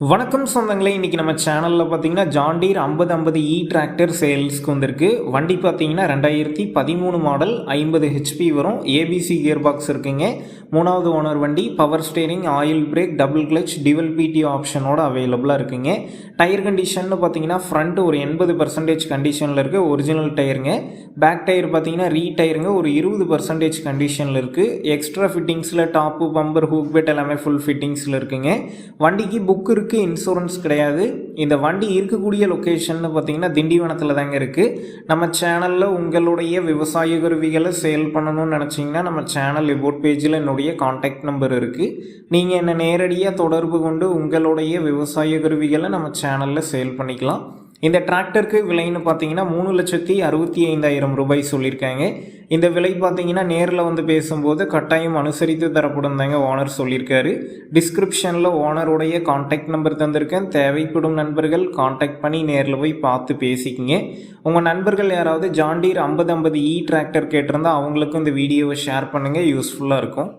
வணக்கம் சொந்தங்களே இன்றைக்கி நம்ம சேனலில் பார்த்தீங்கன்னா ஜாண்டீர் ஐம்பது ஐம்பது இ டிராக்டர் சேல்ஸ்க்கு வந்திருக்கு. வண்டி பார்த்தீங்கன்னா ரெண்டாயிரத்தி பதிமூணு மாடல் ஐம்பது ஹெச்பி வரும். ஏபிசி கியர் பாக்ஸ் இருக்குங்க. மூணாவது ஓனர் வண்டி power steering oil brake double clutch டிவல் பிடி ஆப்ஷனோட அவைலபிளாக இருக்குங்க. டயர் கண்டிஷன் பார்த்தீங்கன்னா ஃப்ரண்ட் ஒரு எண்பது பர்சன்டேஜ் கண்டிஷனில் இருக்குது ஒரிஜினல் டயருங்க பேக் டயர் பார்த்தீங்கன்னா ரீ டயருங்க ஒரு இருபது பர்சன்டேஜ் கண்டிஷனில் இருக்குது எக்ஸ்ட்ரா ஃபிட்டிங்ஸில் டாப்பு பம்பர் ஹூக் பெட் எல்லாமே ஃபுல் ஃபிட்டிங்ஸில் இருக்குங்க. வண்டிக்கு புக் இருக்குது இன்சூரன்ஸ் கிடையாது. இந்த வண்டி இருக்கக்கூடிய லொக்கேஷன்னு பார்த்தீங்கன்னா திண்டிவனத்தில் தாங்க இருக்குது நம்ம சேனலில் உங்களுடைய விவசாய கருவிகளை சேல் பண்ணணும்னு நினச்சிங்கன்னா நம்ம சேனல் ரிப்போர்ட் பேஜில் என்னுடைய காண்டாக்ட் நம்பர் இருக்குது நீங்கள் என்னை நேரடியாக தொடர்பு கொண்டு உங்களுடைய விவசாய கருவிகளை நம்ம சேனலில் சேல் பண்ணிக்கலாம். இந்த டிராக்டருக்கு விலைன்னு பார்த்தீங்கன்னா மூணு லட்சத்தி அறுபத்தி ஐந்தாயிரம் ரூபாய் சொல்லியிருக்காங்க. இந்த விலை பார்த்தீங்கன்னா நேரில் வந்து பேசும்போது கட்டாயம் அனுசரித்து தரப்படும் தாங்க ஓனர் சொல்லியிருக்காரு. டிஸ்கிரிப்ஷனில் ஓனருடைய காண்டாக்ட் நம்பர் தந்திருக்கேன். தேவைப்படும் நண்பர்கள் காண்டாக்ட் பண்ணி நேரில் போய் பார்த்து பேசிக்கிங்க. உங்கள் நண்பர்கள் யாராவது ஜாண்டீர் ஐம்பது ஐம்பது e இ டிராக்டர் கேட்டிருந்தா அவங்களுக்கும் இந்த வீடியோவை ஷேர் பண்ணுங்கள் யூஸ்ஃபுல்லாக இருக்கும்.